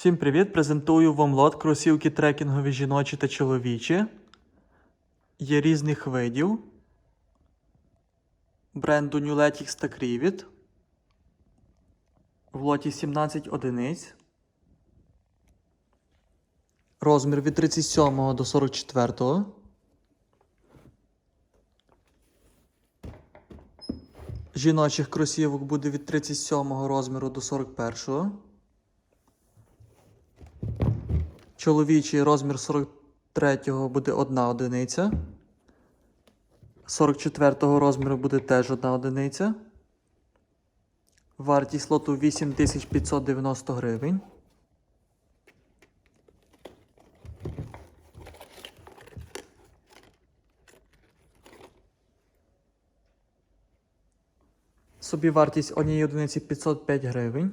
Всім привіт! Презентую вам лот кросівки трекінгові жіночі та чоловічі. Є різних видів. Бренду Newletix та Crivit. В лоті 17 одиниць. Розмір від 37 до 44. Жіночих кросівок буде від 37 розміру до 41. Чоловічий розмір 43 буде одна одиниця. 44-го розміру буде теж одна одиниця. Вартість лоту 8590 гривень. Собі вартість однієї одиниці 505 гривень.